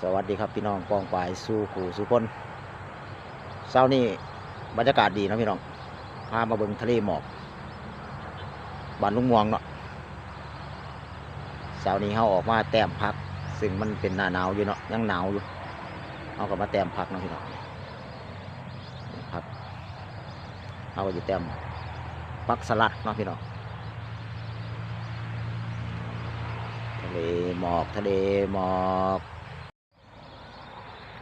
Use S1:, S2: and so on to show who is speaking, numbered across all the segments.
S1: สวัสดีครับพี่น้องกองปลายสู่ขู่สู่คนเช้านี้บรรยากาศดีนะพี่น้องพามาเบิงทะเลหมอกบ้านลุงมวงเนาะเช้านี้เขาออกมาแต้มพัก ซึ่งมันเป็นหน้าหนาวอยู่เนาะยังหนาวอยู่เขาก็มาแต้มพักนะพี่น้องพักเขาก็อยู่แต้มพักสลัดเนาะพี่น้องทะเลหมอกทะเลหมอก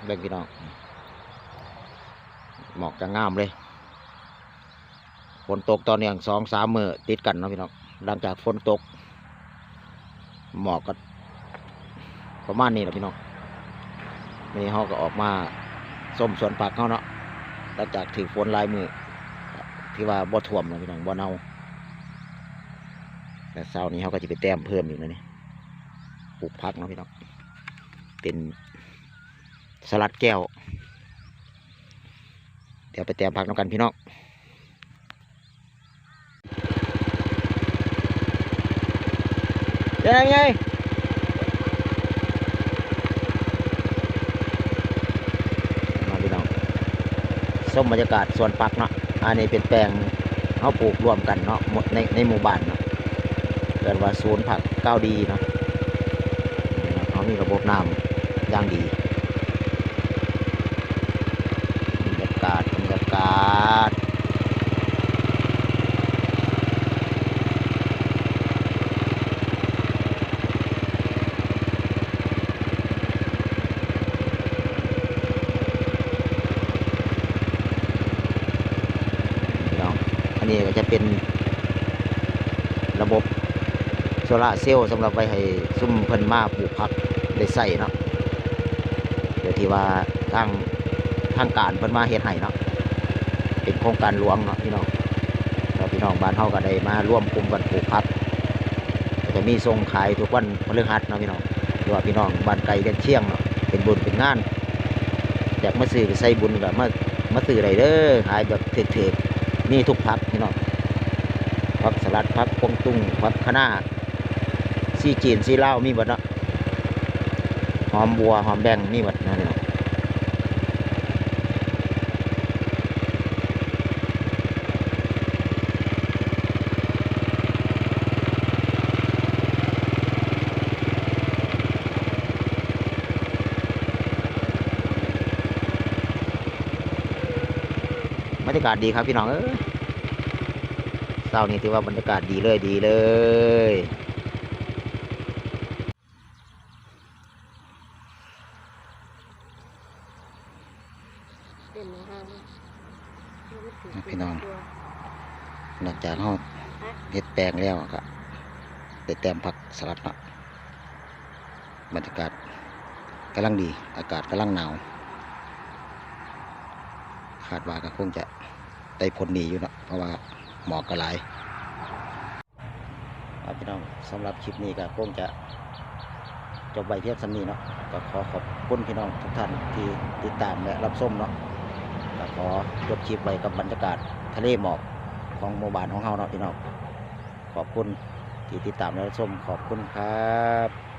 S1: เบ่งพี่น้องหมอกจะงามเลยฝนตกตอนนี้สองสามมือติดกันนะพี่น้องหลังจากฝนตก หมอกก็ประมาณนี้แหละพี่น้องนี่เขาก็ออกมาส้มสวนผักเขาเนาะหลังจากถือฝนลายมือที่ว่าบ่ท่วมนะพี่น้องบ่เน่าแต่เช้านี้เขาก็จะไปแต้มเพิ่มอยู่นะนี่ปลูกผักเนาะพี่น้องเป็น สลัดแก้ว เดี๋ยวไปแต้มผักน้ำกันพี่น้องเยังไงมาพี่น้องส้มบรรยากาศสวนปักเนาะอันนี้เป็นแปลงเขาปลูกรวมกันเนาะหมดในในหมู่บ้านเนาะเกิดว่าศูนย์ผักก้าวดีเนาะเขามีระบบน้ำย่างดีบรรยากาศบรรยากาศพี่น้ อันนี้ก็จะเป็นระบบโซลาร์เซลล์สำหรับไว้ให้ซุ่มเพิ่นมาปลูกผักได้ใส่เนาะเดี๋ยวที่ว่าทางทางการเพิ่นมาเฮ็ดให้เนาะเป็นโครงการหลวงเนาะพี่น้องแล้วพี่น้องบ้านเฮาก็ได้มาร่วมกลุ่มกันปลูกผักจะมีส่งขายทุกวันพฤหัสเนาะพี่น้องหรือว่าพี่น้องบ้านไกลเดินเชียงเนาะเป็นบุญเป็นงานอยากมาซื้อไปใส่บุญก็มามาซื้อได้เด้อขายแบบเถึกๆ นี่ทุกพักพี่น้องพักสลัดพักกงตุ้งพักคะน้าซีจีนซีเลามีหมดเนาะหอมบัวหอมแบงมีหมดนะพี่น้อง บ รรยากาศดีครับพี่น้องเอ้ยเช้านี้ถือว่าบรรยากาศดีเลยดีเลยพี่น้องหลังจากเขาเฮ็ดแปลงแล้วก็ได้แต้มผักสลัดเนาะบรรยากาศกำลังดี อากาศกำลังหนาว คาดว่าก็คงจะได้ผลดีอยู่เนาะเพราะว่าหมอกก็หลายครับพี่น้องสำหรับคลิปนี้ก็คงจะจบไปเพียงสำนี้เนาะก็ขอขอบคุณพี่น้องทุกท่านที่ติดตามและรับชมเนาะก็ขอจบคลิปไว้กับบรรยากาศทะเลหมอกของหมู่บ้านของเฮาเนาะพี่น้องขอบคุณที่ติดตามและรับชมขอบคุณครับ